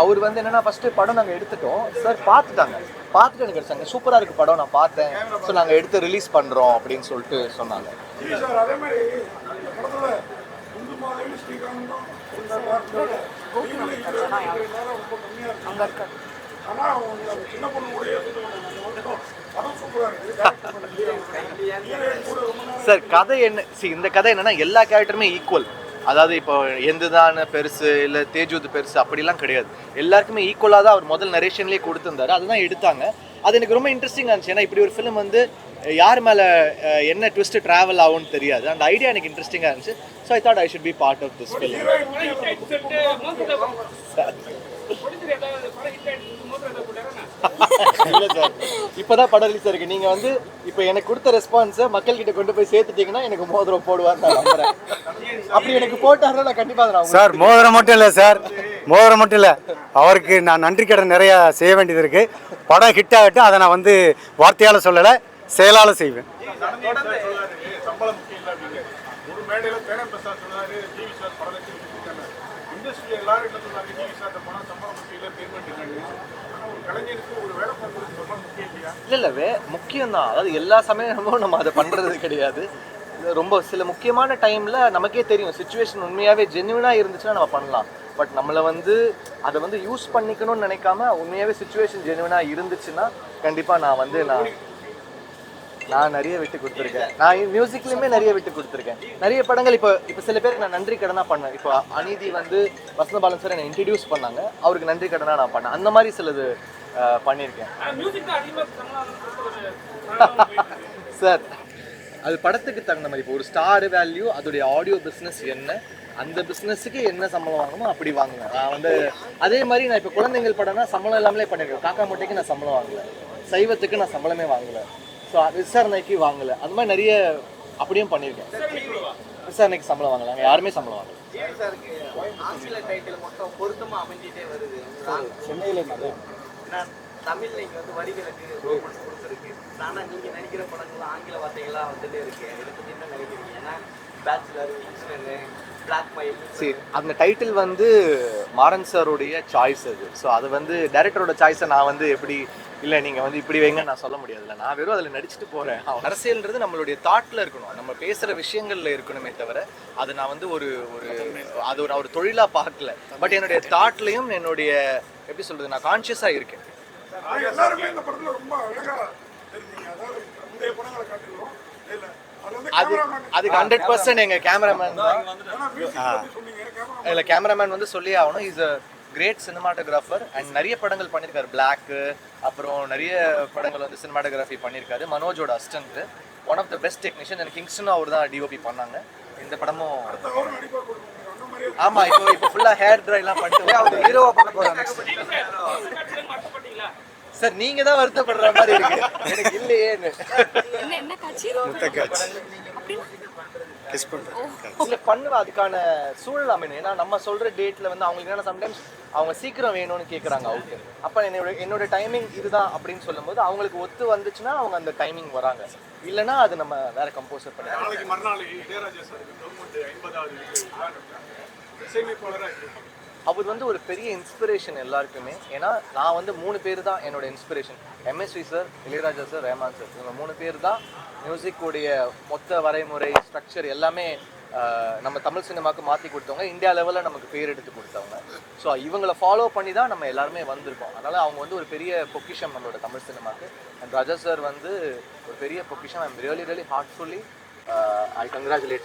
அவர் வந்து என்னன்னா ஃபர்ஸ்ட் படம் நாங்கள் எடுத்துட்டோம். சார் பார்த்துட்டாங்க. பார்த்துட்டு எனக்கு அடிச்சாங்க சூப்பராக இருக்கு படம் நான் பார்த்தேன். ஸோ நாங்கள் எடுத்து ரிலீஸ் பண்ணுறோம் அப்படின்னு சொல்லிட்டு சொன்னாங்க. சார் கதை என்ன? See இந்த கதை என்னன்னா எல்லா கேரக்டருமே ஈக்குவல் அதாவது இப்போ எந்ததான பெருசு இல்லை தேஜூத் பெருசு அப்படிலாம் கிடையாது எல்லாருக்குமே ஈக்குவலாக தான் அவர் முதல் நரேஷன்லேயே கொடுத்துருந்தாரு அதுதான் எடுத்தாங்க அது எனக்கு ரொம்ப இன்ட்ரெஸ்டிங்காக இருந்துச்சு ஏன்னா இப்படி ஒரு ஃபிலிம் வந்து யார் மேலே என்ன ட்விஸ்ட் ட்ராவல் ஆகும்னு தெரியாது அந்த ஐடியா எனக்கு இன்ட்ரெஸ்டிங்காக இருந்துச்சு so I thought I should be part of this film இல்லை சார். இப்போதான் படம் ரிலீஸ் இருக்கு நீங்க வந்து இப்போ எனக்கு கொடுத்த ரெஸ்பான்ஸை மக்கள் கிட்ட கொண்டு போய் சேர்த்துட்டீங்கன்னா எனக்கு மோதிரம் போடுவார் நான் நம்புறேன். அப்படி எனக்கு போட்டாருன்னா நான் கண்டிப்பா அதை நான் சார் மோதிரம் மட்டும் இல்லை சார். மோதிரம் மட்டும் இல்லை. அவருக்கு நான் நன்றி கடன் நிறையா செய்ய வேண்டியது இருக்கு. படம் ஹிட் ஆகட்டும் அதை நான் வந்து வார்த்தையால் சொல்லலை செயலால் செய்வேன். சம்பளம் முக்கியம் இல்லை அப்படிங்க ஒரு மேடையில பேரன் பிரசாத் சொன்னாரு டிவி சார் படம் வச்சு இண்டஸ்ட்ரி எல்லாரும் என்ன சொன்னாங்க டிவி சார் பணம் சம்பளம் முக்கியம் இல்லை பேமெண்ட் இல்லைன்னு ஆனா ஒரு கலைஞருக்கு ஒரு வேலை பார்க்கறதுக்கு சம்பளம் முக்கியம் இல்லையா? இல்ல இல்ல வே முக்கியம் தான் அதாவது எல்லா சமயமும் நம்ம அதை பண்றது கிடையாது. ரொம்ப சில முக்கியமான டைம்ல நமக்கே தெரியும் சுச்சுவேஷன் உண்மையாவே ஜென்யூனா இருந்துச்சுன்னா நம்ம பண்ணலாம். பட் நம்மளை வந்து அதை வந்து யூஸ் பண்ணிக்கணும்னு நினைக்காம உண்மையாகவே சுச்சுவேஷன் ஜென்யூனா இருந்துச்சுன்னா கண்டிப்பாக நான் வந்து நான் நான் நிறைய விட்டு கொடுத்துருக்கேன். நான் மியூசிக்லயுமே நிறைய விட்டு கொடுத்துருக்கேன். நிறைய படங்கள் இப்போ இப்போ சில பேருக்கு நான் நன்றி கடனா பண்ணேன் இப்போ அநீதி வந்து வசந்தபாலன் சார் என்னை இன்ட்ரடியூஸ் பண்ணாங்க. அவருக்கு நன்றி கடனா நான் பண்ணேன். அந்த மாதிரி சிலது பண்ணியிருக்கேன். சார் அது படத்துக்கு தகுந்த மாதிரி இப்போ ஒரு ஸ்டார் வேல்யூ அதோடைய ஆடியோ பிஸ்னஸ் என்ன அந்த பிஸ்னஸுக்கு என்ன சம்பளம் வாங்கணுமோ அப்படி வாங்குவேன். நான் வந்து அதே மாதிரி நான் இப்போ குழந்தைங்கள் படம்னா சம்பளம் இல்லாமலே பண்ணியிருக்கேன். காக்கா முட்டைக்கு நான் சம்பளம் வாங்கல. சைவத்துக்கு நான் சம்பளமே வாங்கலை. ஸோ விசாரணைக்கு வாங்கல. அந்த மாதிரி நிறைய அப்படியும் பண்ணியிருக்கேன். விசாரணைக்கு சம்பளம் வாங்கலாங்க. யாருமே சம்பளம் வாங்கல. சென்னையில் தமிழ்ல இங்க வந்து வரிகளுக்கு கொடுத்துருக்கு. நினைக்கிற படங்கள் ஆங்கில வந்துட்டே இருக்கு. இதை பத்தி என்ன நினைக்கிறீங்க? ஏன்னா பேச்சுலர் இன்சுலனு பிளாக் மைல் சரி அந்த டைட்டில் வந்து மாறன் சாருடைய சாய்ஸ் அது. ஸோ அது வந்து டைரக்டரோட சாய்ஸை நான் வந்து எப்படி இல்லை நீங்கள் வந்து இப்படி வைங்க நான் சொல்ல முடியாதுல்ல. நான் வெறும் அதில் நடிச்சுட்டு போகிறேன் அரசியல்ன்றது நம்மளுடைய தாட்டில் இருக்கணும். நம்ம பேசுகிற விஷயங்களில் இருக்கணுமே தவிர அது நான் வந்து ஒரு ஒரு அது ஒரு ஒரு தொழிலாக பார்க்கல. பட் என்னுடைய தாட்லையும் என்னுடைய எப்படி சொல்கிறது நான் கான்ஷியஸாக இருக்கேன். அது அதுக்கு ஹண்ட்ரட் பர்சன்ட் எங்கள் கேமராமேன் இல்லை கேமராமேன் வந்து சொல்லி ஆகணும். Is a great cinematographer and நிறைய படங்கள் பண்ணியிருக்காரு. பிளாக்கு அப்புறம் நிறைய படங்கள் வந்து சினிமாட்டோகிராஃபி பண்ணியிருக்காரு. மனோஜோட assistant one of the best technician எனக்கு கிங்ஸ்டன் அவர் தான் டிஓபி பண்ணாங்க. இந்த படமும் ஆமா இப்போ இப்போ ஃபுல்லா ஹேர் ட்ரைலாம் பண்ணிட்டு அவர் ஹீரோவா பண்ண போறாங்க சார் நீங்க தான் வருத்தப்படுற மாதிரி இருக்கு. எனக்கு இல்லையேன்னு. என்ன என்ன காட்சி? அப்படின்னா? இல்ல பண்ணுவா அதுக்கான சூழல் அமையணும். ஏன்னா நம்ம சொல்ற டேட்ல வந்து அவங்களுக்கு என்ன சம்டைம்ஸ் அவங்க சீக்கிரம் வேணும்னு கேக்குறாங்க அவுட் அப்ப என்னோட என்னோட டைமிங் இதுதான் அப்படின்னு சொல்லும்போது அவங்களுக்கு ஒத்து வந்துச்சுன்னா அவங்க அந்த டைமிங் வராங்க. இல்லைன்னா அது நம்ம வேற கம்போசர் பண்ணி நாளைக்கு மறுநாள் இளையராஜா சார் கவர்மெண்ட் ஐம்பதாவது இசையமைப்பாளராக இருக்காங்க அவர் வந்து ஒரு பெரிய இன்ஸ்பிரேஷன் எல்லாருக்குமே. ஏன்னா நான் வந்து மூணு பேர் தான் என்னோட inspiration MSV sir Ilaiyaraaja sir Rahman sir இவங்க மூணு பேர் தான் மியூசிக்குடைய மொத்த வரைமுறை ஸ்ட்ரக்சர் எல்லாமே நம்ம தமிழ் சினிமாவுக்கு மாற்றி கொடுத்தவங்க இந்தியா லெவலில் நமக்கு பேர் எடுத்து கொடுத்தவங்க. ஸோ இவங்களை ஃபாலோ பண்ணி தான் நம்ம எல்லாருமே வந்திருக்கோம். அதனால் அவங்க வந்து ஒரு பெரிய பொக்கிஷம் நம்மளோட தமிழ் சினிமாவுக்கு அண்ட் ராஜா சார் வந்து ஒரு பெரிய பொக்கிஷம். I'm really really heartfully I congratulate